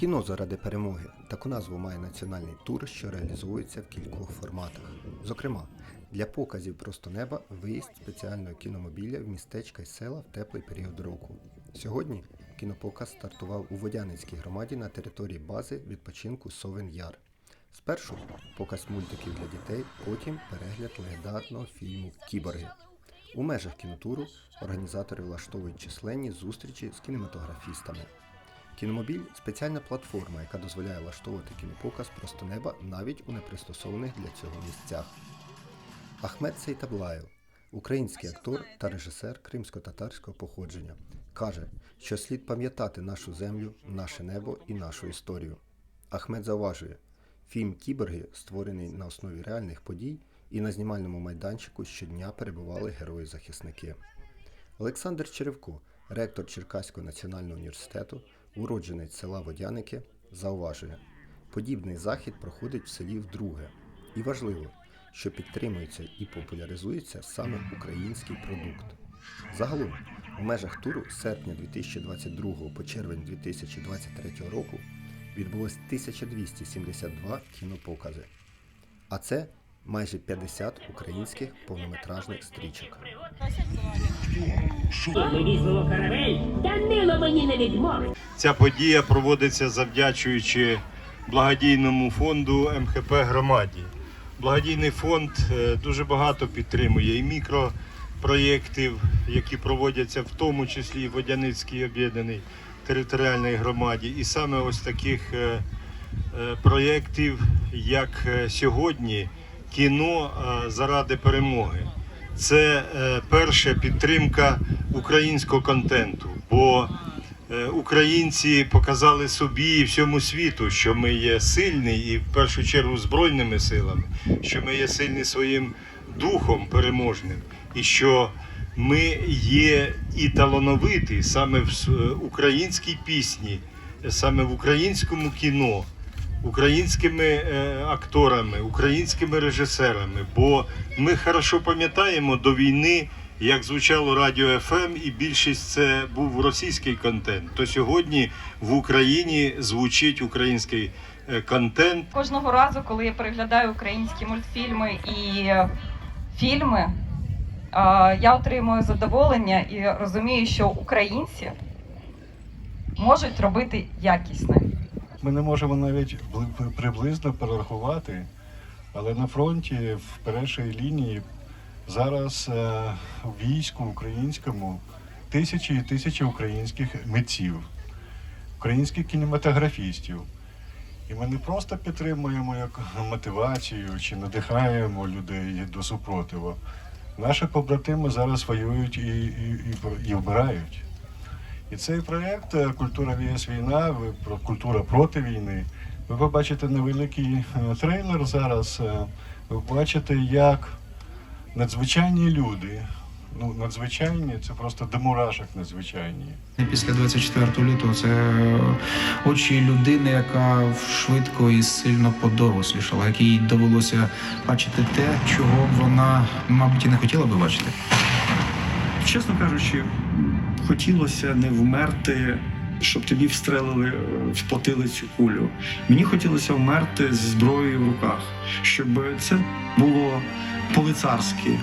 Кіно заради перемоги таку назву має національний тур, що реалізується в кількох форматах. Зокрема, для показів просто неба виїзд спеціального кіномобіля в містечка й села в теплий період року. Сьогодні кінопоказ стартував у Водяницькій громаді на території бази відпочинку Совен Яр. Спершу показ мультиків для дітей, потім перегляд легендарного фільму Кіборги. У межах кінотуру організатори влаштовують численні зустрічі з кінематографістами. Кіномобіль спеціальна платформа, яка дозволяє влаштовувати кінопоказ просто неба навіть у непристосованих для цього місцях. Ахмед Сейтаблаєв, український актор та режисер кримсько-татарського походження, каже, що слід пам'ятати нашу землю, наше небо і нашу історію. Ахмед зауважує, фільм Кіборги створений на основі реальних подій, і на знімальному майданчику щодня перебували герої-захисники. Олександр Черевко, ректор Черкаського національного університету, уродженець села Водяники, зауважує, подібний захід проходить в селі вдруге. І важливо, що підтримується і популяризується саме український продукт. Загалом, у межах туру з серпня 2022 по червень 2023 року відбулось 1272 кінопокази. А це майже 50 українських повнометражних стрічок. Ця подія проводиться завдячуючи благодійному фонду МХП громаді. Благодійний фонд е, дуже багато підтримує і мікропроєктів, які проводяться в тому числі і в Водяницькій об'єднаній територіальній громаді, і саме ось таких е, е, проєктів, як сьогодні, кіно е, заради перемоги. Це е, перша підтримка українського контенту. Бо Е, Українці показали собі і всьому світу, що ми є сильні і в першу чергу збройними силами, що ми є сильні своїм духом переможним, і що ми є і талановиті саме в українській пісні, саме в українському кіно, українськими е, акторами, українськими режисерами. Бо ми хорошо пам'ятаємо до війни як звучало радіо ФМ, і більшість це був російський контент. То сьогодні в Україні звучить український е, контент. Кожного разу, коли я переглядаю українські мультфільми і е, фільми, я отримую задоволення і розумію, що українці можуть робити якісне. Ми не можемо навіть приблизно перерахувати, але на фронті в першій лінії зараз е, в війську українському тисячі і тисячі українських митців, українських кінематографістів. І ми не просто підтримуємо як мотивацію чи надихаємо людей до супротиву. Наші побратими зараз воюють і, і, і, і вмирають. І цей проєкт е, Культура ВС війна, культура проти війни. Ви побачите невеликий е, трейлер зараз. е, Ви побачите, як надзвичайні люди, ну надзвичайні, це просто до мурашок надзвичайні. Після 24 лютого це очі людини, яка швидко і сильно подорослішала, якій довелося бачити те, чого вона, мабуть, і не хотіла би бачити. Чесно кажучи, хотілося не вмерти, щоб тобі встрелили е, в потилицю кулю. Мені хотілося вмерти з зброєю в руках, щоб це було по-лицарськи.